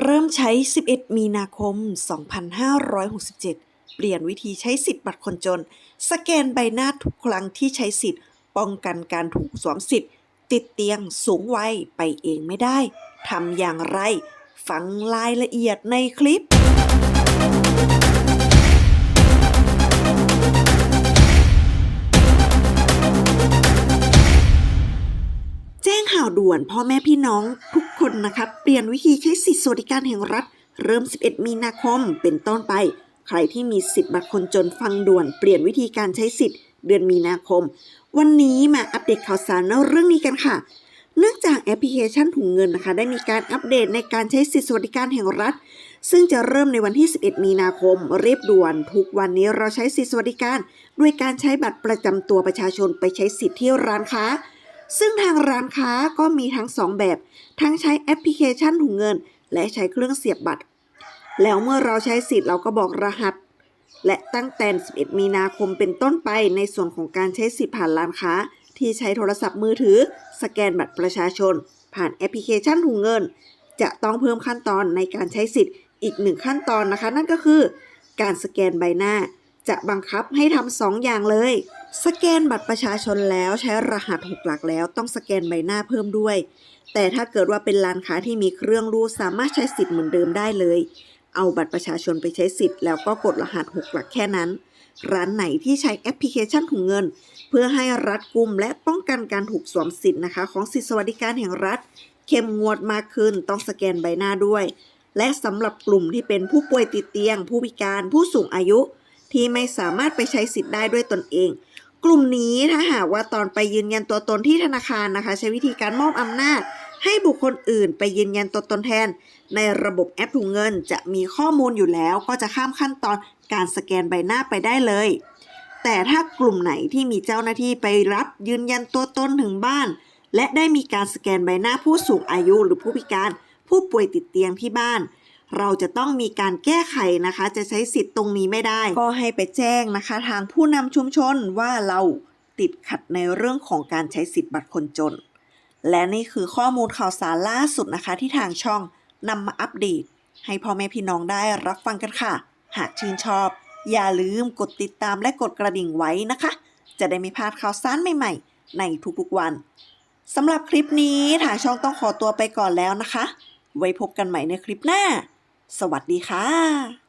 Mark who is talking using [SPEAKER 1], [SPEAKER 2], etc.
[SPEAKER 1] เริ่มใช้ 11 มีนาคม 2567 เปลี่ยนวิธีใช้สิทธิ์บัตรคนจน สแกนใบหน้าทุกครั้งที่ใช้สิทธิ์ ป้องกันการถูกสวมสิทธิ์ ติดเตียงสูงวัยไปเองไม่ได้ ทำอย่างไร ฟังรายละเอียดในคลิป งข่าวด่วนพ่อแม่พี่น้องทุกคนนะครับเปลี่ยนวิธีใช้สิทธิสวัสดิการแห่งรัฐ เริ่ม 11 มีนาคมเป็นต้นไป ใครที่มีสิทธิ์บัตรคนจนฟังด่วน เปลี่ยนวิธีการใช้สิทธิ์เดือนมีนาคม วันนี้มาอัปเดตข่าวสารเรื่องนี้กันค่ะ เนื่องจากแอปพลิเคชันถุงเงินนะคะ ได้มีการอัปเดตในการใช้สิทธิสวัสดิการแห่งรัฐ ซึ่งจะเริ่มในวันที่ 11 มีนาคมเรียบด่วน ทุกวันนี้เราใช้สิทธิสวัสดิการ ด้วยการใช้บัตรประจำตัวประชาชนไปใช้สิทธิที่ร้านค้า ซึ่งทางร้านค้าก็มีทั้ง2แบบ ทั้งใช้แอปพลิเคชันถุงเงิน และใช้เครื่องเสียบบัตร แล้วเมื่อเราใช้สิทธิ์เราก็บอกรหัส และตั้งแต่ 11 มีนาคมเป็นต้นไปในส่วนของการใช้สิทธิ์ผ่านร้านค้า ที่ใช้โทรศัพท์มือถือ สแกนบัตรประชาชน ผ่านแอปพลิเคชันถุงเงิน จะต้องเพิ่มขั้นตอนในการใช้สิทธิ์อีกหนึ่งขั้นตอนนะคะ นั่นก็คือ การสแกนใบหน้า จะบังคับให้ทำสองอย่างเลย สแกนบัตรประชาชนแล้วใช้รหัสหกหลักแล้วต้องสแกนใบหน้าเพิ่มด้วย แต่ถ้าเกิดว่าเป็นร้านค้าที่มีเครื่องรูดสามารถใช้สิทธิ์เหมือนเดิมได้เลย เอาบัตรประชาชนไปใช้สิทธิ์แล้วก็กดรหัสหกหลักแค่นั้น ร้านไหนที่ใช้แอปพลิเคชันถุงเงิน เพื่อให้รัดกุมและป้องกันการถูกสวมสิทธิ์นะคะ ของสิทธิสวัสดิการแห่งรัฐ เข้มงวดมากขึ้นต้องสแกนใบหน้าด้วย และสำหรับกลุ่มที่เป็นผู้ป่วยติดเตียง ผู้พิการผู้สูงอายุ ที่ไม่สามารถไปใช้สิทธิ์ได้ด้วยตนเอง กลุ่มนี้ถ้าหากว่าตอนไปยืนยันตัวตนที่ธนาคารนะคะ ใช้วิธีการมอบอำนาจ ให้บุคคลอื่นไปยืนยันตัวตนแทน ในระบบแอปถุงเงินจะมีข้อมูลอยู่แล้ว ก็จะข้ามขั้นตอนการสแกนใบหน้าไปได้เลย แต่ถ้ากลุ่มไหนที่มีเจ้าหน้าที่ไปรับยืนยันตัวตนถึงบ้าน และได้มีการสแกนใบหน้าผู้สูงอายุหรือผู้พิการ ผู้ป่วยติดเตียงที่บ้าน เราจะต้องมีการแก้ไขนะคะ จะใช้สิทธิ์ตรงนี้ไม่ได้ ก็ให้ไปแจ้งนะคะ ทางผู้นำชุมชนว่าเราติดขัดในเรื่องของการใช้สิทธิ์บัตรคนจน และนี่คือข้อมูลข่าวสารล่าสุดนะคะ ที่ทางช่องนำมาอัปเดต ให้พ่อแม่พี่น้องได้รับฟังกันค่ะ หากชื่นชอบ อย่าลืมกดติดตามและกดกระดิ่งไว้นะคะ จะได้ไม่พลาดข่าวสารใหม่ๆ ในทุกๆวันสำหรับคลิปนี้ทางช่องต้องขอตัวไปก่อนแล้วนะคะ ไว้พบกันใหม่ในคลิปหน้า สวัสดีค่ะ